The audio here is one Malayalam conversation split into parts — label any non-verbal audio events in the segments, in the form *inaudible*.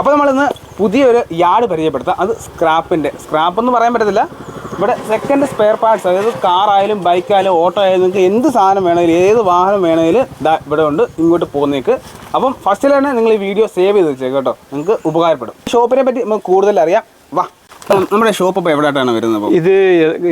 അപ്പോൾ നമ്മളിന്ന് പുതിയൊരു യാർഡ് പരിചയപ്പെടുത്താം. അത് സ്ക്രാപ്പിന്റെ സ്ക്രാപ്പ് എന്ന് പറയാൻ പറ്റത്തില്ല. ഇവിടെ സെക്കൻഡ് സ്പെയർ പാർട്സ് അതായത് കാറായാലും ബൈക്കായാലും ഓട്ടോ ആയാലും നിങ്ങൾക്ക് എന്ത് സാധനം വേണമെങ്കിലും ഏത് വാഹനം വേണമെങ്കിലും ഇതാ ഇവിടെ ഉണ്ട്. ഇങ്ങോട്ട് പോകുന്നേക്ക്. അപ്പം ഫസ്റ്റിൽ തന്നെ നിങ്ങൾ ഈ വീഡിയോ സേവ് ചെയ്ത് വെച്ചേക്ക് കേട്ടോ. നിങ്ങൾക്ക് ഉപകാരപ്പെടും. ഷോപ്പിനെ പറ്റി നമുക്ക് കൂടുതൽ അറിയാം. വാ. നമ്മുടെ ഷോപ്പ് ഇപ്പോൾ എവിടെയായിട്ടാണ് വരുന്നത് ഇത്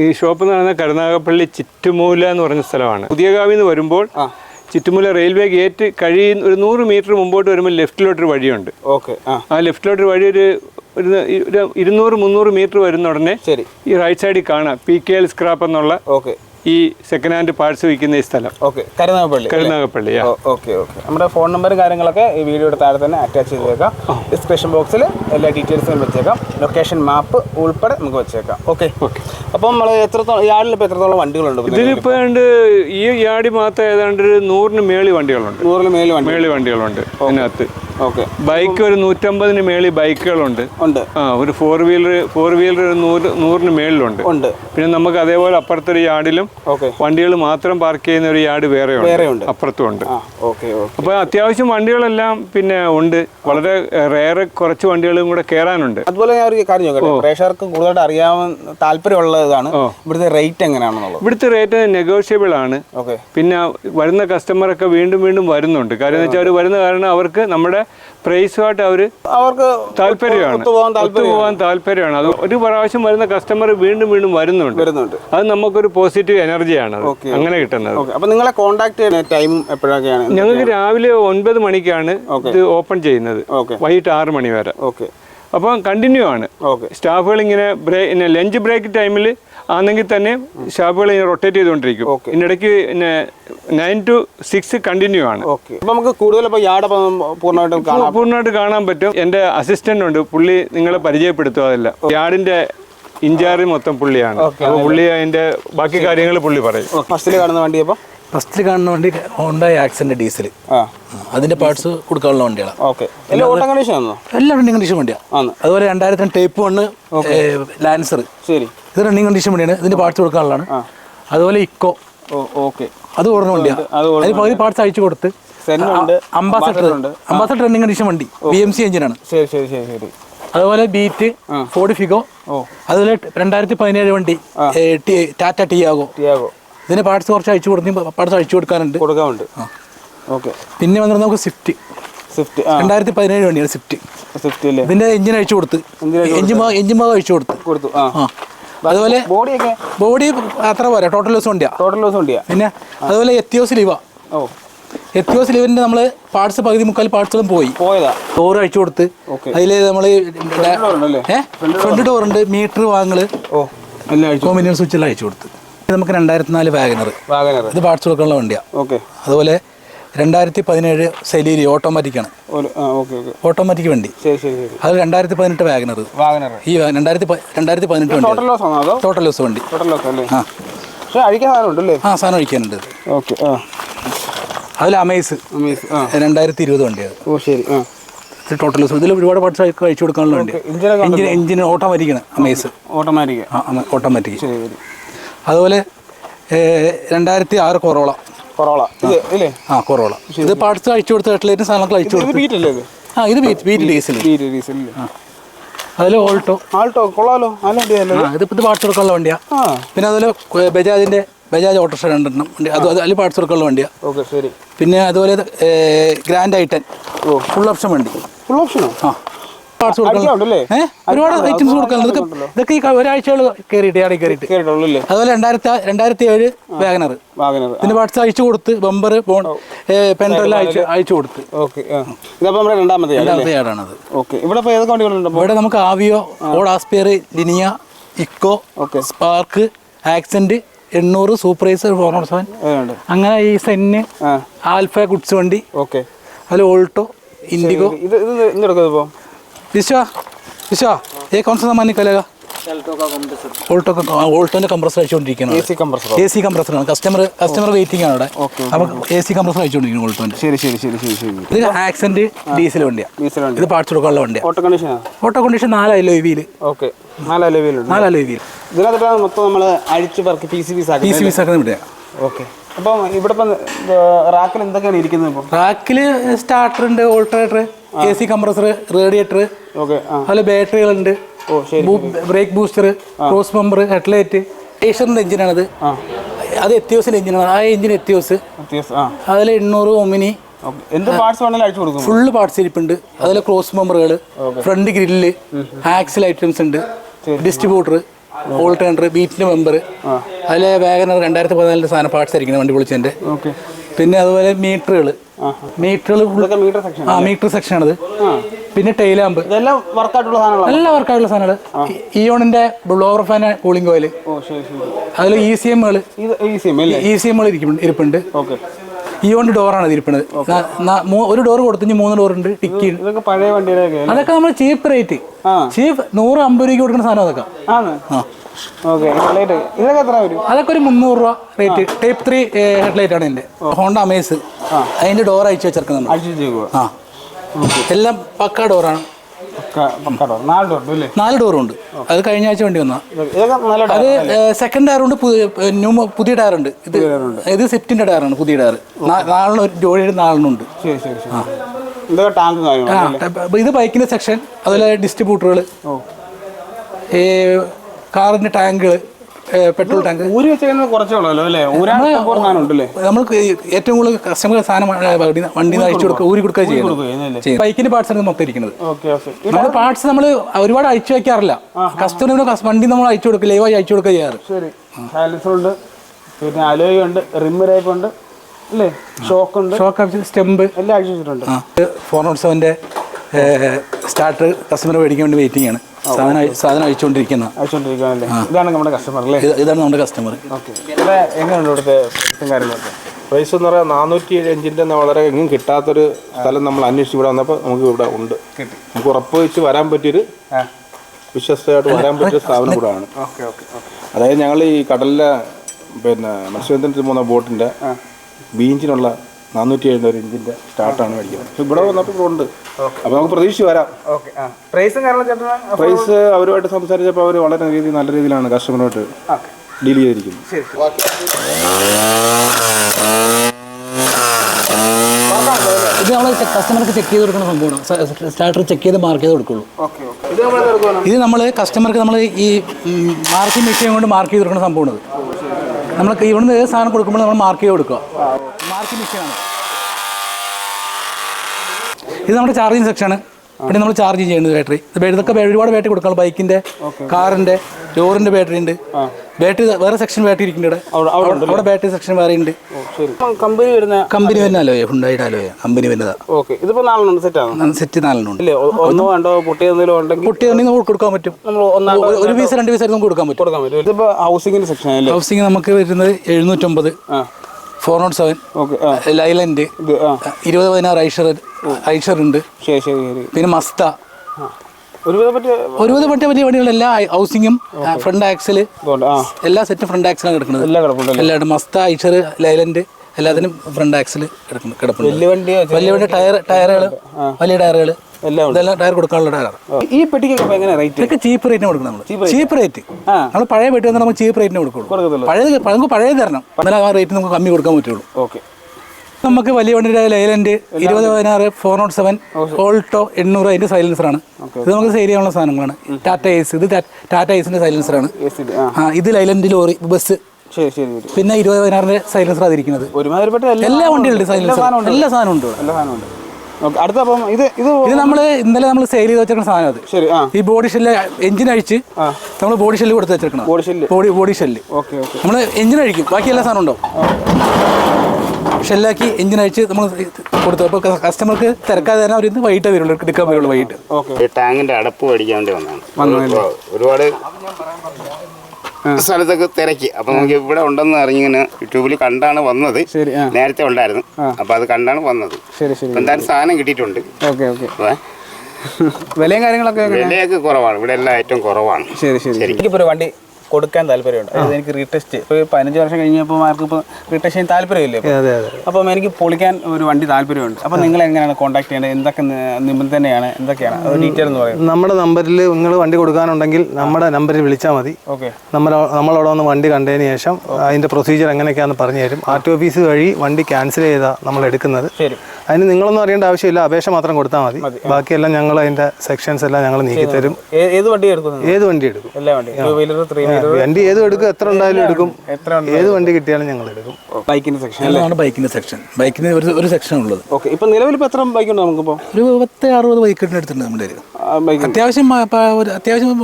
ഈ ഷോപ്പ് എന്ന് പറയുന്നത് കരുനാഗപ്പള്ളി ചിറ്റുമൂല എന്ന് പറഞ്ഞ സ്ഥലമാണ്. പുതിയ നിന്ന് വരുമ്പോൾ ആ. ചിറ്റുമൂല റെയിൽവേ ഗേറ്റ് കഴിയുന്ന ഒരു നൂറ് മീറ്റർ മുമ്പോട്ട് വരുമ്പോൾ ലെഫ്റ്റിലോട്ടൊരു വഴിയുണ്ട്. ഓക്കെ ആ. ലെഫ്റ്റിലോട്ടൊരു വഴി ഒരു ഒരു ഒരു ഇരുന്നൂറ് മുന്നൂറ് മീറ്റർ വരുന്ന ഉടനെ ശരി. ഈ റൈറ്റ് സൈഡിൽ കാണാം. പി കെ എൽ സ്ക്രാപ്പ് എന്നുള്ള ഓക്കെ. ഈ സെക്കൻഡ് ഹാൻഡ് പാർട്സ് വിൽക്കുന്ന ഈ സ്ഥലം. Okay Karunagappally Karunagappally. Okay okay നമ്മുടെ ഫോൺ നമ്പർ കാര്യങ്ങളൊക്കെ ഈ വീഡിയോയുടെ താഴെ തന്നെ അറ്റാച്ച് ചെയ്തേക്കാം. ഡിസ്ക്രിപ്ഷൻ ബോക്സിൽ എല്ലാ ഡീറ്റെയിൽസും വെച്ചേക്കാം. ലൊക്കേഷൻ മാപ്പ് ഉൾപ്പെടെ നമുക്ക് വെച്ചേക്കാം. ഓക്കെ ഓക്കെ അപ്പം നമ്മൾ എത്രത്തോളം യാർഡിൽ ഇപ്പോൾ എത്രത്തോളം വണ്ടികളുണ്ട്? ഇതിലിപ്പോൾ ഉണ്ട് ഈ യാർഡിൽ മാത്രം ഏതാണ്ട് ഒരു നൂറിന് മേളി വണ്ടികളുണ്ട്. നൂറിന് മേളി വണ്ടി. മേളി വണ്ടികളുണ്ട് ഇതിനകത്ത്. ഓക്കെ. ബൈക്ക് ഒരു നൂറ്റമ്പതിന് മേളിൽ ബൈക്കുകളുണ്ട്. ഉണ്ട്. ആ ഒരു ഫോർ വീലർ ഫോർ വീലർ ഒരു നൂറ് നൂറിന് മേളിലുണ്ട്. ഉണ്ട്. പിന്നെ നമുക്ക് അതേപോലെ അപ്പുറത്തൊരു യാർഡിലും ഓക്കെ. വണ്ടികൾ മാത്രം പാർക്ക് ചെയ്യുന്ന ഒരു യാർഡ് വേറെ ഉണ്ട്. അപ്പുറത്തും ഉണ്ട് അപ്പോൾ അത്യാവശ്യം വണ്ടികളെല്ലാം പിന്നെ ഉണ്ട്. വളരെ റേറെ കുറച്ച് വണ്ടികളും കൂടെ കയറാനുണ്ട് അതുപോലെ ഞാൻ ഒരു കാര്യം ചോദിക്കട്ടെ? പ്രേക്ഷകർക്ക് കൂടുതലായിട്ട് അറിയാൻ താല്പര്യമുള്ളതാണ്. ഇവിടുത്തെ റേറ്റ് എങ്ങനെയാണെന്നുള്ളത്? ഇവിടുത്തെ റേറ്റ് നെഗോഷ്യബിൾ ആണ്. പിന്നെ വരുന്ന കസ്റ്റമറൊക്കെ വീണ്ടും വീണ്ടും വരുന്നുണ്ട്. കാര്യം എന്ന് വെച്ചാൽ അവർ വരുന്ന കാരണം അവർക്ക് നമ്മുടെ പ്രൈസുമായിട്ട് അവർ അവർക്ക് താല്പര്യമാണ്. പോകാൻ താല്പര്യമാണ്. അത് ഒരു പ്രാവശ്യം വരുന്ന കസ്റ്റമർ വീണ്ടും വീണ്ടും വരുന്നുണ്ട്. വരുന്നുണ്ട്. അത് നമുക്കൊരു പോസിറ്റീവ് എനർജിയാണ് അങ്ങനെ കിട്ടുന്നത്. അപ്പം നിങ്ങളെ കോൺടാക്ട് ചെയ്യുന്ന ടൈം എപ്പോഴൊക്കെയാണ്? ഞങ്ങൾക്ക് രാവിലെ ഒൻപത് മണിക്കാണ് ഇത് ഓപ്പൺ ചെയ്യുന്നത്. വൈകിട്ട് ആറ് മണി വരെ. ഓക്കെ അപ്പം കണ്ടിന്യൂ ആണ്. സ്റ്റാഫുകൾ ഇങ്ങനെ ബ്രേക്ക് ലഞ്ച് ബ്രേക്ക് ടൈമിൽ ആണെങ്കിൽ തന്നെ ഷാപ്പുകൾ ഇങ്ങനെ റൊട്ടേറ്റ് ചെയ്തുകൊണ്ടിരിക്കും. ഇതിനിടയ്ക്ക് ഇതിനിടയ്ക്ക് നയൻ ടു സിക്സ് കണ്ടിന്യൂ ആണ്. നമുക്ക് കൂടുതൽ പൂർണമായിട്ടും പൂർണമായിട്ട് കാണാൻ പറ്റും. എന്റെ അസിസ്റ്റന്റ് ഉണ്ട്. പുള്ളി നിങ്ങളെ പരിചയപ്പെടുത്തുക അതല്ല. യാർഡിന്റെ ഇൻചാർജ് മൊത്തം പുള്ളിയാണ്. അപ്പോൾ പുള്ളി അതിന്റെ ബാക്കി കാര്യങ്ങൾ പുള്ളി പറയും. ഫസ്റ്റിൽ കാണുന്ന വണ്ടി അപ്പം ഫസ്റ്റിൽ കാണുന്ന വണ്ടി ഹോണ്ടായ ആക്സിന്റെ ഡീസൽ. അതിന്റെ പാർട്സ് കൊടുക്കാനുള്ള വണ്ടികളാണ് ഓക്കെ. എല്ലാം റണ്ണിങ് കണ്ടീഷൻ വണ്ടിയാണ് അതുപോലെ രണ്ടായിരത്തിന് ടേപ്പ് വണ്ണ് ലാൻസർ ഇത് റണ്ണിങ് കണ്ടീഷൻ വണ്ടിയാണ്. ഇതിന്റെ പാർട്സ് കൊടുക്കാനുള്ളതാണ്. അതുപോലെ ഇക്കോ അത് ഓടുന്ന വണ്ടിയാണ് അതിന് പകുതി പാർട്സ് അയച്ചു കൊടുത്ത് അംബാസഡർ അംബാസഡർ റണ്ണിങ് കണ്ടീഷൻ വണ്ടി. ബി എം സി എഞ്ചിനാണ് അതുപോലെ ബീറ്റ് ഫോർഡ് ഫിഗോ അതുപോലെ രണ്ടായിരത്തി പതിനേഴ് വണ്ടി ടാറ്റ ടിയാഗോ ടിയാഗോ ഇതിന് പാർട്സ് കുറച്ച് അയച്ചു കൊടുക്കും പാർട്സ് അയച്ചു കൊടുക്കാനുണ്ട്. കൊടുക്കാനുണ്ട്. ഓക്കെ. പിന്നെ വന്നിട്ട് നമുക്ക് സ്വിഫ്റ്റ്. സ്വിഫ്റ്റ് രണ്ടായിരത്തി പതിനേഴ് വണ്ടിയാണ് സ്വിഫ്റ്റ്. സ്വിഫ്റ്റ് അല്ലേ? ഇതിന്റെ എഞ്ചിൻ അഴിച്ചു കൊടുത്ത്. എഞ്ചിൻ ഭാഗം എഞ്ചിൻ ഭാഗം അഴിച്ചു കൊടുത്ത്. കൊടുത്തു ആ. അതുപോലെ ബോഡിയൊക്കെ? ബോഡി അത്ര പോരാ ടോട്ടൽ ലോസ് വണ്ടിയാ. ടോട്ടൽ ലോസ് വണ്ടിയാ. പിന്നെ അതുപോലെ എത്തിയോസ് ലിവ. ഓ. എത്തിയോസ് ലിവിന്റെ നമ്മൾ പാർട്സ് പകുതി മുക്കാൽ പാർട്സുകളും പോയി. പോയതാ? ഡോർ അഴിച്ചു കൊടുത്ത്. അതിൽ നമ്മൾ ഫ്രണ്ട് ഡോർ ഉണ്ട് മീറ്റർ വാങ്ങൽ. ഓ എല്ലാം അഴിച്ചു കോമിനിയൻ സ്വിച്ചെല്ലാം അയച്ചു കൊടുത്ത്. നമുക്ക് രണ്ടായിരത്തി നാല് വാഗനർ. വാഗനർ. ഇത് പാർട്സ് കൊടുക്കാനുള്ള വണ്ടിയാണ് ഓക്കെ. അതുപോലെ രണ്ടായിരത്തി പതിനേഴ് സെലീരി ഓട്ടോമാറ്റിക്കാണ് ഒരു ആ ഓക്കെ ഓക്കെ. ഓട്ടോമാറ്റിക് വണ്ടി. അത് രണ്ടായിരത്തി പതിനെട്ട് വാഗനർ. വാഗനർ. ഈ രണ്ടായിരത്തി രണ്ടായിരത്തി പതിനെട്ട് വണ്ടി. ടോട്ടൽ ലോസ് ആണോ വണ്ടി. ആ. സാധനം ഒഴിക്കാനുണ്ട് ഓക്കെ അതിൽ അമേസ്. രണ്ടായിരത്തി ഇരുപത് വണ്ടിയാണ് ഓ ശരി ടോട്ടൽ ലോസ് ഇതിൽ ഒരുപാട് പാർട്സ് കഴിച്ചു കൊടുക്കാനുള്ള വണ്ടി. എഞ്ചിൻ എഞ്ചിൻ ഓട്ടോമാറ്റിക് ആണ് അമേസ്. ഓട്ടോമാറ്റിക് ഓട്ടോമാറ്റിക് ശരി. അതുപോലെ രണ്ടായിരത്തി ആറ് കൊറോള. കൊറോള. ഇല്ലേ? ആ കൊറോള. ഇത് പാർട്സ് അഴിച്ചു കൊടുത്ത് എട്ടിലേറ്റ് സാധനങ്ങൾ അഴിച്ചു കൊടുത്ത്. ആ ഇത് ബീറ്റ് ഡീസൽ അതിൽ ഓൾട്ടോ ആൾട്ടോ കൊള്ളാലോ. നല്ല വണ്ടിയല്ലേ ഇത് ഇത് പാർട്സ് കൊടുക്കാനുള്ള വണ്ടിയാ. പിന്നെ അതുപോലെ ബജാജിന്റെ ബജാജ് ഓട്ടോറിക്ഷ രണ്ടെണ്ണം ഉണ്ട്. അത് അത് അതിൽ പാർട്സ് കൊടുക്കാനുള്ള വണ്ടിയാ. ഓക്കെ ശരി. പിന്നെ അതുപോലെ ഗ്രാൻഡ് ഐറ്റൻ ഓ. ഫുൾ ഓപ്ഷൻ വണ്ടി. ഫുൾ ഓപ്ഷനോ? ആ. പാർട്സ് കൊടുക്കണം. അടിക്കാനുണ്ടല്ലേ? ഒരുപാട് ഐറ്റംസ് കൊടുക്കാനുണ്ട് ഇതൊക്കെ ഈ ഒരാഴ്ചകൾ കയറിയിട്ട് ആടെ കയറിയിട്ട്. അതുപോലെ രണ്ടായിരത്തി രണ്ടായിരത്തി ഏഴ് വാഗനർ ഇതിന്റെ പാർട്സ് അയച്ചു കൊടുത്ത് ബമ്പർ ബോൺ പെൻഡ്രെല്ലാം അയച്ചു അയച്ചു കൊടുത്ത്. രണ്ടാമത്തെ ആടാണത്. ഇവിടെ നമുക്ക് Aveo odd Aspire Linea Eco okay. Spark Accent എണ്ണൂറ് സൂപ്പർവൈസർ ഫോർ നോട്ട് സെവൻ. അങ്ങനെ ഈ സെന്ന് ആൽഫ ഗുഡ്സ് വണ്ടി ഓക്കെ. അതിൽ ഓൾട്ടോ ഇൻഡിഗോ. ഇത് ഇത് എന്തെടുക്കുന്നത് ഇപ്പോൾ ഈശോ ഈശോ ഏ കൗൺസ സാമാന്യ കലക ഓൾട്ടോ ഓൾട്ടോന്റെ കംപ്രസർ അയച്ചുകൊണ്ടിരിക്കണം എ സി കംപ്രസർ ആണ്. കസ്റ്റമർ കസ്റ്റമർ വെയിറ്റിംഗ് ആണ് അവിടെ. നമുക്ക് എ സി കംപ്രസർ അയച്ചുകൊണ്ടിരിക്കുന്നു ഓൾട്ടോന്റെ ശരി ശരി ശരി ശരി ശരി. ഇത് ആക്സെന്റ് ഡീസൽ വണ്ടിയാണ് ഇത് പാർട്സ് കൊടുക്കാനുള്ള വണ്ടിയാണ് ഓട്ടോ കണ്ടീഷൻ ഓട്ടോ കണ്ടീഷൻ നാലായി ലോവിയിൽ ഓക്കെ നാലായി ലോവിയിൽ നാലായി ലോവിയിൽ ഇതിനകത്താണ് മൊത്തം നമ്മൾ അഴിച്ച് പറക്കി പി സി പി സാക്കുന്നത് ഇവിടെയാണ് ഓക്കെ അപ്പം ഇവിടെ ഇപ്പം റാക്കിൽ എന്തൊക്കെയാണ് ഇരിക്കുന്നത് ഇപ്പം? റാക്കിൽ സ്റ്റാർട്ടർ ഉണ്ട് alternator A C compressor radiator okay അതുപോലെ ബാറ്ററികളുണ്ട്. ഓ ശരി brake booster cross bumper headlight ടേഷറിന്റെ എഞ്ചിനാണത് അത് എത്തിയോസിന്റെ എഞ്ചിനാണ് ആ എഞ്ചിൻ എത്തിയോസ് അതിൽ എണ്ണൂറ് ഒമിനി എന്ത് പാർട്സ് വേണമെങ്കിലും കൊടുക്കും. ഫുള്ള് പാർട്സ് ഇരിപ്പുണ്ട്. അതിൽ ക്രോസ് മെമ്പറുകൾ ഫ്രണ്ട് ഗ്രില്ല് ആക്സിൽ ഐറ്റംസ് ഉണ്ട്. ഡിസ്ട്രിബ്യൂട്ടർ ഓൾട്ടേണർ ബീറ്റിന്റെ മെമ്പർ അതിലെ വാഗനർ രണ്ടായിരത്തി പതിനാലിന്റെ സാധനം പാർട്സ് ആയിരിക്കുന്നത് വണ്ടി പൊളിച്ചതിന്റെ ഓക്കെ പിന്നെ അതുപോലെ മീറ്ററുകൾ മീറ്ററുകൾ ആ മീറ്റർ സെക്ഷൻ ആ മീറ്റർ സെക്ഷനാണത് പിന്നെ ടൈലാമ്പ് ഇതെല്ലാം വർക്കായിട്ടുള്ള സാധനങ്ങളാണ്? നല്ല വർക്കായിട്ടുള്ള സാധനങ്ങൾ ഇയോണിന്റെ ബ്ലോവർ ഫാൻ കൂളിംഗ് ഓയിൽ അതിൽ ഇ സി എമ്മുകൾ അല്ലേ? ഇ സി എമ്മുകൾ ഇരിപ്പുണ്ട്. ഓക്കെ ഇയോണിന്റെ ഡോറാണ് ഇത് ഇരിപ്പുന്നത് ന- ന- മൂ- ഒരു ഡോർ കൊടുത്തു മൂന്ന് ഡോർ ഉണ്ട് ടിക്കി ഇതൊക്കെ പഴയ അല്ലേ? അതൊക്കെ നമ്മൾ ചീപ്പ് റേറ്റ്. ചീപ്പ് നൂറ് അമ്പത് രൂപയ്ക്ക് കൊടുക്കുന്ന സാധനം അതൊക്കെ. അതൊക്കെ ഒരു മുന്നൂറ് രൂപ റേറ്റ്. ടൈപ്പ് ത്രീ ഹെഡ്ലൈറ്റ് ആണ് എന്റെ ഹോണ്ട അമേസ്. അതിന്റെ ഡോർ അയച്ചു വെച്ചിരിക്കുന്നത് എല്ലാം പക്ക ഡോറാണ്. നാല് ഡോറുണ്ട് ഡോറും ഉണ്ട്. അത് കഴിഞ്ഞ ആഴ്ച വേണ്ടി വന്നാ. അത് സെക്കൻഡ് ടയറുണ്ട് ന്യൂ പുതിയ ടയറുണ്ട് ഇത് ഇത് സെപ്റ്റിന്റെ ടയറാണ് പുതിയ ടയർ നാളിന് ഒരു ജോഡിയുടെ നാളിനുണ്ട് ഇത് ബൈക്കിന്റെ സെക്ഷൻ അതുപോലെ ഡിസ്ട്രിബ്യൂട്ടറുകൾ കാറിന്റെ ടാങ്കുകൾ പെട്രോൾ ടാങ്ക്. ഊരി വെച്ചേക്കുന്നത് കുറച്ചേ അല്ലേ? നമ്മൾക്ക് ഏറ്റവും കൂടുതൽ കസ്റ്റമർ സാധനം വണ്ടി അയച്ചു കൊടുക്കുക. ഊരി കൊടുക്കുക ചെയ്യുന്നത് ചെയ്യും. ബൈക്കിന്റെ പാർട്സ് ആണ് മൊത്തം ഇരിക്കുന്നത്. നമ്മൾ പാർട്സ് നമ്മൾ ഒരുപാട് അയച്ചു വെക്കാറില്ല. കസ്റ്റമറിന് വണ്ടി നമ്മൾ അയച്ചു കൊടുക്കുക ലൈവായി അയച്ചു കൊടുക്കുക ചെയ്യാറ്. പിന്നെ അലോയ് ഉണ്ട് റിം റേപ്പ് ഉണ്ട് അല്ലേ? ഷോക്ക് ഉണ്ട്. ഷോക്ക് സ്റ്റെമ്പ് എല്ലാം അയച്ചു വെച്ചിട്ടുണ്ട്. ഫോർ നോട്ട് സ്റ്റാർട്ടർ കസ്റ്റമർ മേടിക്കാൻ വേണ്ടി വെയിറ്റിംഗ് ആണ്. സാധനം സാധനം അയച്ചുകൊണ്ടിരിക്കുന്ന. അയച്ചുകൊണ്ടിരിക്കുകയാണല്ലേ? ഇതാണ് നമ്മുടെ കസ്റ്റമർ അല്ലേ? ഇതാണ് നമ്മുടെ കസ്റ്റമർ ഓക്കെ. ഇവിടെ എങ്ങനെയുണ്ട് ഇവിടുത്തെ ഇതും കാര്യങ്ങളൊക്കെ? പ്രൈസ് എന്ന് പറയാൻ നാനൂറ്റി ഏഴ് ഇഞ്ചിന്റെ വളരെ എങ്ങും കിട്ടാത്തൊരു സ്ഥലം നമ്മൾ അന്വേഷിച്ച് ഇവിടെ വന്നപ്പോൾ നമുക്ക് ഇവിടെ ഉണ്ട്. നമുക്ക് ഉറപ്പ് വെച്ച് വരാൻ പറ്റിയൊരു വിശ്വസ്തമായിട്ട് വരാൻ പറ്റിയ സ്ഥാപനം കൂടെ ആണ് ഓക്കെ ഓക്കെ അതായത് ഞങ്ങൾ ഈ കടലിലെ പിന്നെ മത്സ്യബന്ധനത്തിന് പോകുന്ന ബോട്ടിന്റെ ബീഞ്ചിനുള്ള നാനൂറ്റി എഴുന്നൂറ് ഇഞ്ചിന്റെ സ്റ്റാർട്ടാണ് മേടിക്കുന്നത്. പക്ഷെ ഇവിടെ വന്നപ്പോൾ ഇവിടെ ഉണ്ട്. അപ്പോൾ നമുക്ക് പ്രതീക്ഷിച്ച് വരാം. ഓക്കെ പ്രൈസും ചേട്ടൻ പ്രൈസ് അവരുമായിട്ട് സംസാരിച്ചപ്പോൾ അവർ വളരെ രീതിയിൽ നല്ല രീതിയിലാണ് കസ്റ്റമറുമായിട്ട് ഓക്കെ. ഡീൽ ചെയ്തിരിക്കുന്നത്. ശരി ഇത് നമ്മൾ കസ്റ്റമർക്ക് ചെക്ക് ചെയ്ത് കൊടുക്കുന്ന സംഭവമാണ്. സ്റ്റാർട്ടർ ചെക്ക് ചെയ്ത് മാർക്ക് ചെയ്ത് കൊടുക്കുള്ളൂ. Okay okay. ഇത് നമ്മൾ എടുക്കണം ഇത് നമ്മൾ കസ്റ്റമർക്ക് നമ്മൾ ഈ മാർക്കിംഗ് മെഷീൻ കൊണ്ട് മാർക്ക് ചെയ്ത് കൊടുക്കുന്ന സംഭവമാണ് ഇത്. നമ്മൾ ഇവിടുന്ന് ഏത് സാധനം കൊടുക്കുമ്പോൾ നമ്മൾ മാർക്ക് ചെയ്ത് കൊടുക്കുക. മാർക്കിംഗ് മിഷീനാണ് ഇത് നമ്മുടെ ചാർജിങ് സെക്ഷനാണ് പിന്നെ നമ്മൾ ചാർജ് ചെയ്യുന്നത് ബാറ്ററി ഇതൊക്കെ ഒരുപാട് ബാറ്ററി കൊടുക്കാം ബൈക്കിന്റെ കാറിന്റെ ലോറിന്റെ ബാറ്ററി ഉണ്ട്. ബാറ്ററി വേറെ സെക്ഷൻ ബാറ്ററി ഇരിക്കുന്നുണ്ട് അവിടെ ബാറ്ററി സെക്ഷൻ വേറെ ഉണ്ട്. ശരി. കമ്പനി വരുന്ന കമ്പനി വരുന്ന അലോയ ഹുണ്ടായിട്ട് അലോയ കമ്പനി വരുന്നതാ. ഓക്കെ ഇതിപ്പോ നാലെണ്ണം സെറ്റ് ആണ്? സെറ്റ് നാലെണ്ണമുണ്ട് ഇല്ലേ? ഒ- ഒന്നോ രണ്ടോ പൊട്ടിയ എന്തെങ്കിലും ഉണ്ടെങ്കിൽ കുട്ടി ഉണ്ടെങ്കിൽ നമുക്ക് കൊടുക്കാൻ പറ്റും. നമ്മൾ ഒന്നാം ഒരു- ഒരു പീസ് രണ്ട് പീസ് ആയിട്ട് നമുക്ക് കൊടുക്കാൻ പറ്റും. കൊടുക്കാൻ പറ്റും. ഇതിപ്പോൾ ഹൗസിങ്ങിന്റെ സെക്ഷൻ അല്ലേ ഹൗസിംഗ് നമുക്ക് വരുന്നത് എഴുന്നൂറ്റമ്പത്. ഫോർ നോട്ട് സെവൻ ലൈലൻഡ് ഇരുപത് പതിനാറ് ഐഷർ. ശരി ശരി ശരി. പിന്നെ മസ്ത. ഒരുവിധം പറ്റിയ പറ്റിയ വലിയ എല്ലാ ഹൗസിങ്ങും ഫ്രണ്ട് ആക്സിൽ എല്ലാ സെറ്റും ഫ്രണ്ട് ആക്സലാണ് കിടക്കുന്നത്. എല്ലാം മസ്ത ഐഷർ ലൈലൻഡ് എല്ലാത്തിനും ഫ്രണ്ട് ആക്സിൽ കിടക്കുന്നു കിടപ്പുണ്ട്. വലിയ വണ്ടി വലിയ വണ്ടി ടയർ ടയറുകൾ വലിയ ടയറുകൾ ഇതെല്ലാം ടയർ കൊടുക്കാനുള്ള ടയർ ഈ പെട്ടിക്കൊക്കെ എങ്ങനെ റേറ്റ് ഇതൊക്കെ ചീപ്പ് റേറ്റിന് കൊടുക്കണം നമ്മൾ ചീപ്പ് റേറ്റ്. നമ്മൾ പഴയ പെട്ടി വന്നാൽ നമുക്ക് ചീപ്പ് റേറ്റിന് കൊടുക്കുള്ളൂ. പഴയത് പഴയ പഴയത് തരണം. എന്നാലും ആ റേറ്റ് നമുക്ക് കമ്മി കൊടുക്കാൻ പറ്റുള്ളൂ. ഓക്കെ. നമുക്ക് വലിയ വണ്ടിയുടെ ലൈലൻഡ് ഇരുപത് പതിനാറ് ഫോർ നോട്ട് സെവൻ ഓൾട്ടോ എണ്ണൂറ് അതിന്റെ സൈലൻസറാണ്. ഇത് നമുക്ക് സെയിൽ ചെയ്യാനുള്ള സാധനങ്ങളാണ്. ടാറ്റ എസ് ഇത് ടാറ്റ എസിന്റെ സൈലൻസർ ആണ് ആ. ഇത് ലൈലൻഡ് ലോറി ബസ്. പിന്നെ ഇരുപത് പതിനാറിന്റെ സൈലൻസർ അതിരിക്കുന്നത് എല്ലാ വണ്ടികളുണ്ട് സൈലൻസർ എല്ലാ സാധനവും ഉണ്ട്. ഉണ്ട് അടുത്ത അപ്പം ഇത് ഇത് ഇത് നമ്മൾ ഇന്നലെ നമ്മൾ സെയിൽ ചെയ്ത് വെച്ചിരിക്കുന്ന സാധനം അത്. ശരി ഈ ബോഡി ഷെല്ല് എഞ്ചിൻ അഴിച്ച് നമ്മൾ ബോഡി ഷെല്ല് കൊടുത്ത് വെച്ചിരിക്കണം. Body shell body body shell okay നമ്മൾ എഞ്ചിൻ അഴിക്കും. ബാക്കി എല്ലാ സാധനം ഉണ്ടാവും. ഷെല്ലാക്കി എഞ്ചിൻ അഴിച്ച് നമ്മൾ കൊടുത്തു. അപ്പോൾ കസ്റ്റമർക്ക് തിരക്കാതെ തന്നെ അവർ ഇന്ന് വൈകിട്ടേ വരുള്ളൂ എടുക്കാൻ വരുള്ളൂ വൈകിട്ട്. ഈ ടാങ്കിന്റെ അടപ്പ് മേടിക്കാൻ വേണ്ടി വന്നതാണ് ഒരുപാട് സ്ഥലത്തൊക്കെ തിരക്കി. അപ്പൊ നമുക്ക് ഇവിടെ ഉണ്ടെന്ന് അറിഞ്ഞിങ്ങനെ യൂട്യൂബിൽ കണ്ടാണ് വന്നത്. നേരത്തെ ഉണ്ടായിരുന്നു. അപ്പൊ അത് കണ്ടാണ് വന്നത്. ശരി ശരി. അപ്പൊ എന്തായാലും സാധനം കിട്ടിയിട്ടുണ്ട്. Okay okay. അപ്പൊ വിലയും കാര്യങ്ങളൊക്കെ? വിലയൊക്കെ കുറവാണ്. ഇവിടെ എല്ലാം ഏറ്റവും കുറവാണ്. ശരി ശരി ശരി. ഒരു വണ്ടി കൊടുക്കാൻ താല്പര്യമുണ്ട്. അതായത് എനിക്ക് റീടെസ്റ്റ് ഇപ്പോൾ പതിനഞ്ച് വർഷം കഴിഞ്ഞപ്പോൾ ആർക്കും ഇപ്പോൾ റീടെസ്റ്റ് ചെയ്യാൻ താല്പര്യമില്ലേ അപ്പം എനിക്ക് പൊളിക്കാൻ ഒരു വണ്ടി താല്പര്യമുണ്ട്. അപ്പം നിങ്ങൾ എങ്ങനെയാണ് കോൺടാക്ട് ചെയ്യേണ്ടത്? എന്തൊക്കെ നിബന്ധനയാണ് എന്തൊക്കെയാണ്? ഡീറ്റെയിൽ എന്ന് പറയുന്നത്. നമ്മുടെ നമ്പറിൽ നിങ്ങൾ വണ്ടി കൊടുക്കാനുണ്ടെങ്കിൽ നമ്മുടെ നമ്പറിൽ വിളിച്ചാൽ മതി. ഓക്കെ. നമ്മൾ നമ്മളവിടെ വന്ന് വണ്ടി കണ്ടതിന് ശേഷം അതിന്റെ പ്രൊസീജിയർ എങ്ങനെയൊക്കെയാണെന്ന് പറഞ്ഞു തരും. ആർ ടി ഓഫീസ് വഴി വണ്ടി ക്യാൻസൽ ചെയ്താൽ നമ്മൾ എടുക്കുന്നത്. ശരി. അതിന് നിങ്ങളൊന്നും അറിയേണ്ട ആവശ്യമില്ല. അപേക്ഷ മാത്രം കൊടുത്താൽ മതി. ബാക്കിയെല്ലാം ഞങ്ങൾ അതിന്റെ സെക്ഷൻസ് എല്ലാം ഞങ്ങൾ നീക്കി തരും. ഏത് വണ്ടി എടുക്കും ഏത് വണ്ടി എടുക്കും? എല്ലാ വണ്ടി വണ്ടി ഏത് എടുക്കും. എത്ര ഉണ്ടായാലും എടുക്കും. എത്ര ഏത് വണ്ടി കിട്ടിയാലും ഞങ്ങൾ എടുക്കും. ബൈക്കിന്റെ സെക്ഷൻ അതാണ് ബൈക്കിന്റെ സെക്ഷൻ ബൈക്കിന് ഒരു ഒരു സെക്ഷൻ ഉള്ളത്. ഓക്കെ. ഇപ്പൊ നിലവിൽ ഇപ്പൊ എത്ര ബൈക്ക് ഉണ്ട് നമുക്ക് ഒരു പത്ത് അറുപത് ബൈക്ക് എടുത്തിട്ടുണ്ട് നമ്മുടെ അത്യാവശ്യം അത്യാവശ്യം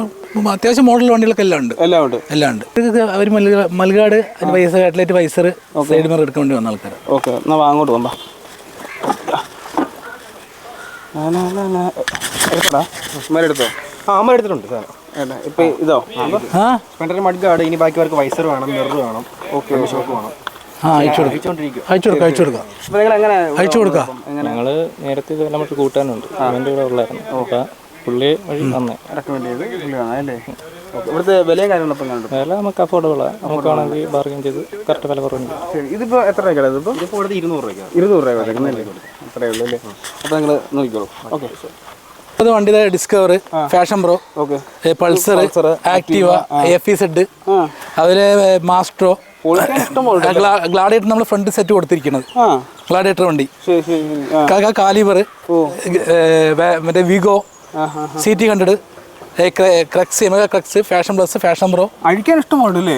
അത്യാവശ്യം മോഡൽ വണ്ടികളൊക്കെ എല്ലാം ഉണ്ട്. എല്ലാം ഉണ്ട്. എല്ലാം ഉണ്ട്. അവർ മൽഗാട് അതിന് പൈസ കാട്ടിലേറ്റ് പൈസർ സൈഡ് മാർ എടുക്കാൻ വേണ്ടി വന്ന ആൾക്കാർ ഓക്കെ. എന്നാൽ വാങ്ങോട്ട് വന്നാ. പോകാം എടുത്തോടാ ഉസ്മാൻ എടുത്തോ. അമ്മ എടുത്തിട്ടുണ്ട് സാർ ഇപ്പം ഇതോ ആ സ്പെൻഡർ മഡ്ഗാർഡ് ഇനി ബാക്കി പേർക്ക് വൈസർ വേണം മിറർ വേണം ഓക്കെ ഷോപ്പ് വേണം. ആ അയച്ചു കൊടുക്കാം. അയച്ചു കൊടുക്കാം അയച്ചു കൊടുക്കാം. അയച്ചു കൊടുക്കാം. ഞങ്ങൾ നേരത്തെ ഇത് നമുക്ക് കൂട്ടാനുണ്ട്. അവന്റെ കൂടെ ഉള്ളായിരുന്നു. അപ്പം പുള്ളി വഴി ഓക്കെ ഇവിടുത്തെ വിലയും കാര്യങ്ങളൊക്കെ വില നമുക്ക് അഫോർഡബിളാണ് നമുക്ക് വേണമെങ്കിൽ ബാർഗൈൻ ചെയ്ത് കറക്റ്റ് വില കുറവുണ്ട്. ഇതിപ്പോ എത്ര രൂപ ഇവിടെ ഇരുന്നൂറ് രൂപ ഇരുന്നൂറ് രൂപ അത്രയേ ഉള്ളൂ അല്ലേ? അപ്പോൾ നിങ്ങൾ നോക്കിക്കോളൂ. ഓക്കെ അത് വണ്ടിയുടെ Discover Passion Pro Pulsar Activa F E Z അതിലെ മാസ്ട്രോ ഗ്ലാഡിയേറ്റർ നമ്മൾ ഫ്രണ്ട് സെറ്റ് കൊടുത്തിരിക്കുന്നത്. ഗ്ലാഡിയേറ്റർ വണ്ടി. കാലിബർ മറ്റേ Wego C T hundred Crux എമക Crux Passion Plus Passion Pro അഴിക്കാൻ ഇഷ്ടമുണ്ടല്ലേ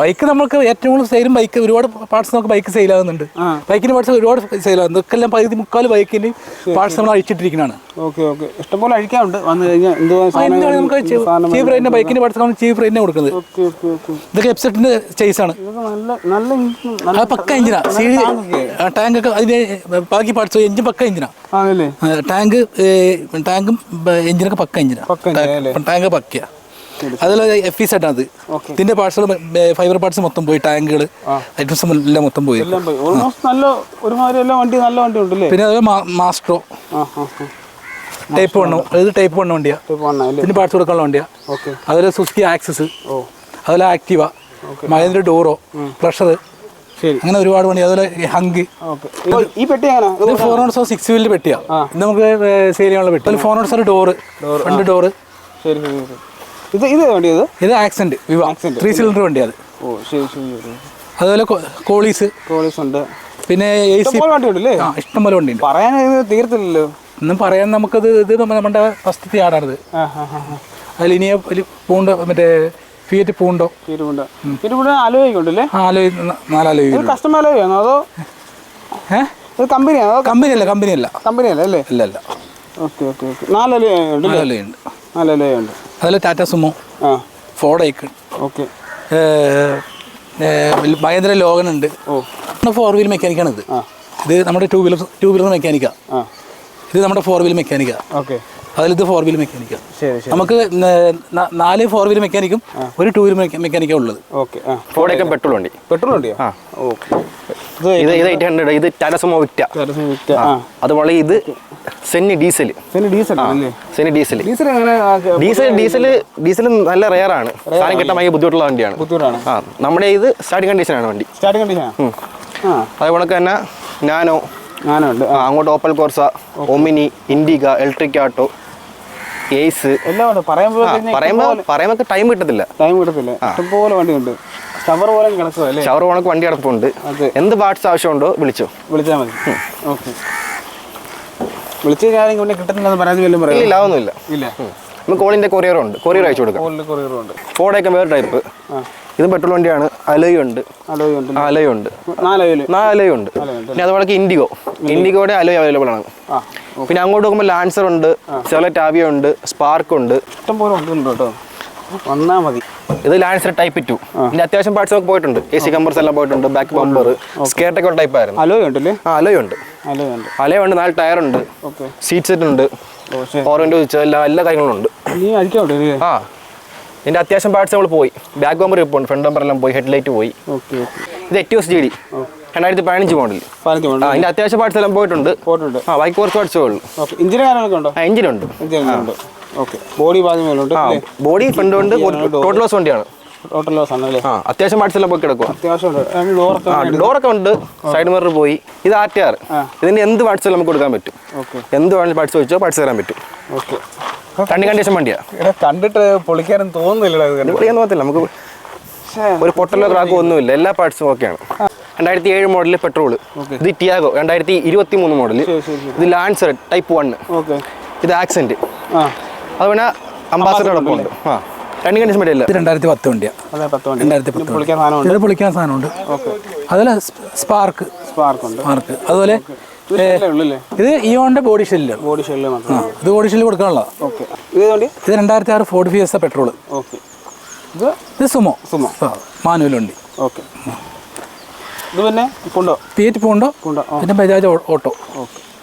ബൈക്ക് നമുക്ക് ഏറ്റവും കൂടുതൽ സെയിലും ബൈക്ക് ഒരുപാട് പാർട്സ് നമുക്ക് ബൈക്ക് സെയിൽ ആകുന്നുണ്ട് ബൈക്കിന് പാർട്സ് ഒരുപാട് സെയിൽ ആകുന്നു ഇതൊക്കെല്ലാം പകുതി മുക്കാൽ ബൈക്കിന് പാർട്സ് നമ്മൾ അഴിച്ചിട്ടിരിക്കുന്നതാണ് ഓക്കെ ഓക്കെ. ഇഷ്ടംപോലെ അഴിക്കാനുണ്ട്. വന്നു കഴിഞ്ഞാൽ നമുക്ക് ചീഫ് റേറ്റിന് ബൈക്കിന് പാർട്സ് ചീഫ് റേറ്റിനെ കൊടുക്കുന്നത്. ഇതൊക്കെ എപ്സെറ്റിന്റെ ചേസ് ആണ്. ഇതൊക്കെ നല്ല പക്ക എഞ്ചിനാ സി ടാങ്ക് ഒക്കെ. അതിന്റെ ബാക്കി പാർട്സ് എഞ്ചിൻ പക്ക എഞ്ചിനാ ടാങ്ക് ടാങ്കും എഞ്ചിനൊക്കെ പക്ക എഞ്ചിനാ ടാങ്ക് പക്കയാ. അതിൽ എഫ് ഇ സെറ്റ് അത്. ഇതിന്റെ പാർട്സുകൾ ഫൈബർ പാർട്സ് മൊത്തം പോയി ടാങ്കുകൾ ഐറ്റംസ് എല്ലാം മൊത്തം പോയി. ഓൾമോസ്റ്റ് നല്ല ഒരുമാതിരി എല്ലാം വണ്ടി നല്ല വണ്ടി ഉണ്ടല്ലേ? പിന്നെ അതുപോലെ മാസ്ട്രോ ടൈപ്പ് വണ്ണോ അതായത് ടൈപ്പ് വണ്ണ വണ്ടിയാ ഇതിന് പാർട്സ് കൊടുക്കാനുള്ള വണ്ടിയാ. ഓക്കെ അതുപോലെ സുസ്കി ആക്സസ് ഓ. അതുപോലെ ആക്റ്റീവ മഹേന്ദ്ര ഡോറോ പ്ലഷർ ശരി. അങ്ങനെ ഒരുപാട് വണ്ടി അതുപോലെ ഹങ്ക് ഈ പെട്ടി ഫോർ ഓൺസോ സിക്സ് വീലിൽ പെട്ടിയാ. നമുക്ക് സെയിൽ ചെയ്യാനുള്ള പെട്ടി. അതിൽ ഫോർ ഓൺസോ ഡോറ് ഫ്രണ്ട് ഡോറ് ഇത് ഇത് വണ്ടി ഇത്? ഇത് ആക്സെന്റ് ത്രീ സിലിണ്ടർ വണ്ടി അത്. അതുപോലെ കോളീസ് കോളീസ് ഉണ്ട്. പിന്നെ ഇഷ്ടംപോലെ വണ്ടി ഉണ്ടല്ലേ ഇഷ്ടംപോലെ വണ്ടിയുണ്ട്. പറയാൻ തീർത്തില്ലല്ലോ. ഒന്നും പറയാൻ നമുക്കത് ഇത് നമ്മ- നമ്മുടെ ഫസ്റ്റത്തെ ആടാണിത്. അതിൽ ഇനിയെ പൂണ്ടോ മറ്റേ ഫിയറ്റ് പൂണ്ടോ? ഇരുപുണ്ട് ആലോചിക്കും ഉണ്ടല്ലേ? ആലോ ഇത് കസ്റ്റമർ ആലോചിക്കാണോ അതോ ഏഹ് കമ്പനിയാണോ കമ്പനിയല്ല കമ്പനി അല്ല കമ്പനി അല്ല. ഇല്ല അല്ല ഓക്കെ ഓക്കെ ഓക്കെ നാലല്ലേ ഉണ്ട് നാലാലോ ഉണ്ട്. അതിൽ ടാറ്റ സുമോ ആ. Ford Ikon okay Mahindra Logan ഉണ്ട് ഓ. ഫോർ വീൽ മെക്കാനിക്കാണ് ഇത് ഇത് നമ്മുടെ ടൂ വീലർ ടൂ വീലർ മെക്കാനിക്കാണ് ആ. ഇത് നമ്മുടെ ഫോർ വീൽ മെക്കാനിക്കാണ് ഓക്കെ അതിലിത് ഫോർ വീൽ മെക്കാനിക്കാണ് ശരി ശരി. നമുക്ക് നാല് ഫോർ വീൽ മെക്കാനിക്കും ഒരു ടൂ വീൽ മെക്കാനിക്കാ ഉള്ളത്. ഓക്കെ പെട്രോൾ വണ്ടി. പെട്രോൾ വണ്ടിയോ? ആ. ഇത് ഇത് എയ്റ്റ് ഹൺഡ്രഡ് ഇത് ടാറ്റ സുമോ വിറ്റ ആ. അതുപോലെ ഇത് സെന്നി diesel സെന്നി diesel diesel diesel diesel diesel നല്ല റെയർ ആണ്. സാധനം കിട്ടാൻ ഭയങ്കര ബുദ്ധിമുട്ടുള്ള വണ്ടിയാണ്. ആ. നമ്മുടെ ഇത് സ്റ്റാർട്ടിംഗ് കണ്ടീഷനാണ് വണ്ടി. സ്റ്റാർട്ടിംഗ് കണ്ടീഷനാ ആ? അതുപോലെ തന്നെ നാനോ ആ, അങ്ങോട്ട് Opel Corsa Omni Indica electric auto Ace എല്ലാം ഉണ്ട്. പറയുമ്പോൾ പറയുമ്പോൾ ടൈം കിട്ടത്തില്ല. ടൈം കിട്ടത്തില്ല. ഇഷ്ടംപോലെ വണ്ടിയുണ്ട്. ഷവർ പോലെ കിടക്കുക അല്ലേ? ഷവർ പോണക്ക് വണ്ടി കിടപ്പുണ്ട്. എന്ത് പാർട്സ് ആവശ്യമുണ്ടോ വിളിച്ചോ. വിളിച്ചാൽ മതി. ഓക്കെ. വിളിച്ചു കഴിഞ്ഞാൽ കിട്ടുന്നില്ലെന്ന് പരാതി വല്ലതും പറയാം? ഇല്ല ഒന്നുമില്ല ഇല്ല. നമുക്ക് കോളിന്റെ കൊറിയർ ഉണ്ട്. കൊറിയർ അയച്ചു കൊടുക്കാം. കൊറിയറും ഫോർഡൊക്കെ വേറെ ടൈപ്പ് ഇത് പെട്രോൾ വണ്ടിയാണ്. അലയുണ്ട്. ഉണ്ട് നാലയുണ്ട്. പിന്നെ അതുപോലെ ഇൻഡിഗോ ഇൻഡിഗോയുടെ അലോയ് അവൈലബിൾ ആണ്. പിന്നെ അങ്ങോട്ട് നോക്കുമ്പോൾ ലാൻസർ ഉണ്ട് ചെറിയ ആവിയ ഉണ്ട് സ്പാർക്ക് ഉണ്ട്. ഇഷ്ടംപോലെ ഉണ്ട് കേട്ടോ. വന്നാൽ മതി. ഇത് ലാൻസർ ടൈപ്പ് ടു പിന്നെ അത്യാവശ്യം പാർട്സ് ഒക്കെ പോയിട്ടുണ്ട്. എ സി കമ്പർസ് എല്ലാം പോയിട്ടുണ്ട് ബാക്ക് ബമ്പർ സ്കേർട്ട് ഒക്കെ ടൈപ്പ് ആയിരുന്നു. അലോയ് ഉണ്ടല്ലേ? അലോയ് ഉണ്ട്. അലോയ് ഉണ്ട്. നാല് ടയർ ഉണ്ട്. സീറ്റ് സെറ്റ് ഉണ്ട്. ഓറന്റ് എല്ലാ എല്ലാ കാര്യങ്ങളും ഉണ്ട്. ആ ഇതിന്റെ അത്യാവശ്യം പാർട്സ് നമ്മൾ പോയി. ബാക്ക് ബമ്പർ ഇപ്പോൾ ഫ്രണ്ട് ബമ്പർ എല്ലാം പോയി ഹെഡ് ലൈറ്റ് പോയി ഇത് എറ്റിയോസ് ജി ഡി രണ്ടായിരത്തി പതിനഞ്ച് മോഡൽ ആ അതിന്റെ അത്യാവശ്യം പാർട്സ് എല്ലാം പോയിട്ടുണ്ട്. പോയിട്ടുണ്ട്. ആ ബൈക്ക് കുറച്ച് പാർട്സേ ഉള്ളൂ. എഞ്ചിൻ കാര്യങ്ങളൊക്കെ ഉണ്ടോ? ഓക്കെ ബോഡി ബോഡി ഫ്രണ്ട് ഉണ്ട്. ടോട്ടൽ ലോസ് വണ്ടിയാണ്. ടോട്ടൽ ലോസ് ആണല്ലേ ആ അത്യാവശ്യം പാർട്സ് പോയി കിടക്കുക അത്യാവശ്യം ഡോറൊക്കെ ഉണ്ട്. സൈഡ് മിറർ പോയി. ഇത് ആർ ടി ആർ ഇതിന്റെ എന്ത് പാർട്സ് നമുക്ക് കൊടുക്കാൻ പറ്റും. എന്ത് വേണമെങ്കിലും പാർട്സ് വെച്ചോ പാർട്സ് തരാൻ പറ്റും. ഓക്കെ. കണ്ടി കണ്ടീഷൻ വണ്ടിയാ. കണ്ടിട്ട് പൊളിക്കാനും തോന്നുന്നില്ലടാ നമുക്ക് ഒരു പൊട്ടലോ ക്രാക്കോ ഒന്നുമില്ല. എല്ലാ പാർട്സും ഓക്കെയാണ് രണ്ടായിരത്തി ഏഴ് മോഡൽ പെട്രോൾ ഇത് ടിയാഗോ രണ്ടായിരത്തി ഇരുപത്തി മൂന്ന് മോഡൽ ഇത് ലാൻസർ ടൈപ്പ് വൺ ഓക്കെ. ഇത് ആക്സെന്റ് ആ. അത് വേണ അംബാസഡർ അടക്കമുണ്ട് ആ. രണ്ട് കണ്ടീഷൻ വണ്ടിയല്ല ഇത് രണ്ടായിരത്തി പത്ത് വണ്ടിയാണ് അതെ പത്ത് വണ്ടി. രണ്ടായിരത്തി പത്ത് പൊളിക്കാൻ സാധനമുണ്ട്. ഇത് പൊളിക്കാൻ സാധനമുണ്ട്. അതുപോലെ സ്പാർക്ക്. സ്പാർക്ക് ഉണ്ട്. സ്പാർക്ക്. അതുപോലെ ഇത് ഇയോന്റെ ബോഡി ഷെല്ല്. ബോഡി ഷെല്ല് മാത്രം. ഇത് ബോഡി ഷെല്ല് കൊടുക്കാനുള്ളതാണ് ഓക്കെ. ഇത് വണ്ടി? ഇത് രണ്ടായിരത്തി ആറ് ഫോർഡ് ഫിയസ് പെട്രോൾ ഓക്കെ. ഇത് ഇത് സുമോ. സുമോ. മാനുവൽ വണ്ടി. ഓക്കെ. ഇത് പിന്നെ പൂണ്ടോ? Fiat Punto? കൊണ്ടോ ആ പിന്നെ ബജാജ് ഓട്ടോ.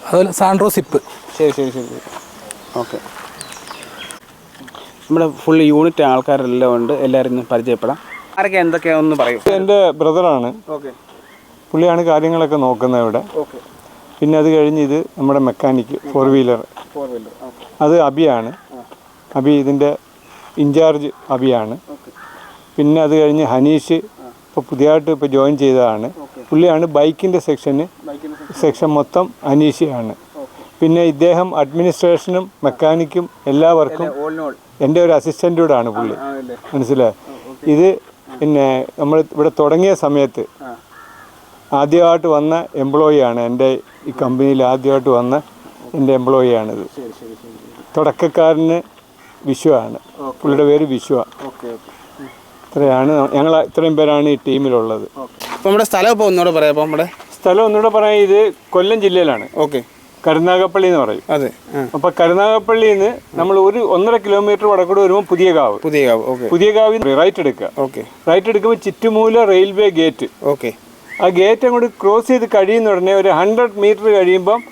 അതുപോലെ സാൻഡ്രോ സിപ്പ് ശരി ശരി ശരി ശരി. ഓക്കെ. നമ്മുടെ ഫുൾ യൂണിറ്റ് ആൾക്കാരെല്ലാം ഉണ്ട്. എല്ലാവരും ഇന്ന് പരിചയപ്പെടാം. ആരൊക്കെ എന്തൊക്കെയാണെന്ന് പറയൂ. എന്റെ ബ്രദറാണ്. ഓക്കെ. പുള്ളിയാണ് കാര്യങ്ങളൊക്കെ നോക്കുന്നത് ഇവിടെ. ഓക്കെ. പിന്നെ അത് കഴിഞ്ഞ് ഇത് നമ്മുടെ mechanic four wheeler four wheeler okay. അത് അബിയാണ്. അബി ഇതിന്റെ ഇൻചാർജ് അബിയാണ്. പിന്നെ അത് കഴിഞ്ഞ് ഹനീഷ് ഇപ്പോൾ പുതിയതായിട്ട് ഇപ്പോൾ ജോയിൻ ചെയ്തതാണ്. പുള്ളിയാണ് ബൈക്കിന്റെ സെക്ഷന് സെക്ഷൻ മൊത്തം അനീഷയാണ് പിന്നെ ഇദ്ദേഹം അഡ്മിനിസ്ട്രേഷനും മെക്കാനിക്കും എല്ലാവർക്കും എന്റെ ഒരു അസിസ്റ്റന്റൂടാണ് പുള്ളി. മനസ്സിലായി? ഇത് പിന്നെ നമ്മൾ ഇവിടെ തുടങ്ങിയ സമയത്ത് ആദ്യമായിട്ട് വന്ന എംപ്ലോയി ആണ് എന്റെ ഈ കമ്പനിയിൽ ആദ്യമായിട്ട് വന്ന എന്റെ എംപ്ലോയി ആണിത് തുടക്കക്കാരന് വിശ്വമാണ് പുള്ളിയുടെ പേര് വിശ്വ. ഇത്രയാണ് ഞങ്ങൾ ഇത്രയും പേരാണ് ഈ ടീമിലുള്ളത്. നമ്മുടെ സ്ഥലം ഇപ്പോൾ ഒന്നുകൂടെ പറയാം. അപ്പോൾ നമ്മുടെ സ്ഥലം ഒന്നുകൂടെ പറയാം ഇത് കൊല്ലം ജില്ലയിലാണ്. ഓക്കെ. കരുനാഗപ്പള്ളി എന്ന് പറയും. അതെ അപ്പൊ കരുനാഗപ്പള്ളിയിൽ നിന്ന് നമ്മൾ ഒരു ഒന്നര കിലോമീറ്റർ വടക്കോട് വരുമ്പോൾ പുതിയ കാവ്. പുതിയ കാവ് ഓക്കെ. പുതിയ കാവിൽ റൈറ്റ് എടുക്കുക. ഓക്കെ. റൈറ്റ് എടുക്കുമ്പോൾ ചുറ്റുമൂല റെയിൽവേ ഗേറ്റ്. ഓക്കെ. ആ ഗേറ്റ് അങ്ങോട്ട് ക്രോസ് ചെയ്ത് കഴിയുന്ന ഉടനെ ഒരു ഹൺഡ്രഡ് മീറ്റർ കഴിയുമ്പം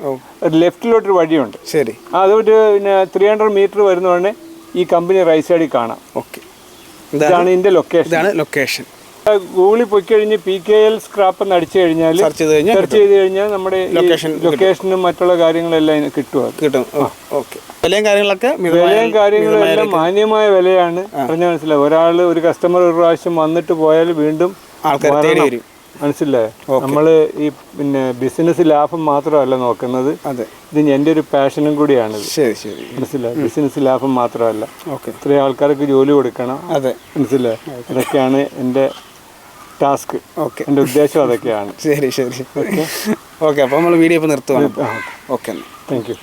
ഒരു ലെഫ്റ്റിലോട്ടൊരു വഴിയുണ്ട്. ശരി. അതൊരു പിന്നെ ത്രീ ഹൺഡ്രഡ് മീറ്റർ വരുന്ന ഉടനെ ഈ കമ്പനി റൈറ്റ് സൈഡിൽ കാണാം. ഓക്കെ. ഇതാണ് ഇതിന്റെ ലൊക്കേഷൻ ഇതാണ് ലൊക്കേഷൻ ഗൂഗിളിൽ പോയി കഴിഞ്ഞ് പി കെ എൽ സ്ക്രാപ്പ് എന്ന് അടിച്ചു കഴിഞ്ഞാൽ സെർച്ച് ചെയ്ത് കഴിഞ്ഞാൽ സെർച്ച് ചെയ്ത് കഴിഞ്ഞാൽ നമ്മുടെ ലൊക്കേഷൻ ലൊക്കേഷനും മറ്റുള്ള കാര്യങ്ങളെല്ലാം കിട്ടും കിട്ടും. ഓക്കെ. വിലയും കാര്യങ്ങളൊക്കെ വിലയും കാര്യങ്ങളെല്ലാം മാന്യമായ വിലയാണ്. പറഞ്ഞ മനസ്സിലായി? ഒരാൾ ഒരു കസ്റ്റമർ ഒരു പ്രാവശ്യം വന്നിട്ട് പോയാൽ വീണ്ടും ആൾക്കാർ തേടി വരും. മനസ്സിലായി? നമ്മൾ ഈ പിന്നെ ബിസിനസ് ലാഭം മാത്രമല്ല നോക്കുന്നത്. ഇത് എന്റെ ഒരു പാഷനും കൂടിയാണ് മനസ്സിലായി? ബിസിനസ് ലാഭം മാത്രമല്ല. ഓക്കെ. ഇത്രയും ആൾക്കാർക്ക് ജോലി കൊടുക്കണം. അതെ. മനസ്സിലായി? ഇതൊക്കെയാണ് എന്റെ ടാസ്ക് ഓക്കെ എന്റെ ഉദ്ദേശം അതൊക്കെയാണ്. *laughs* ശരി ശരി. ഓക്കെ ഓക്കെ അപ്പോൾ നമ്മൾ വീഡിയോ ഇപ്പോൾ നിർത്തുവാണ്. ഓക്കെ. എന്നാൽ താങ്ക് യു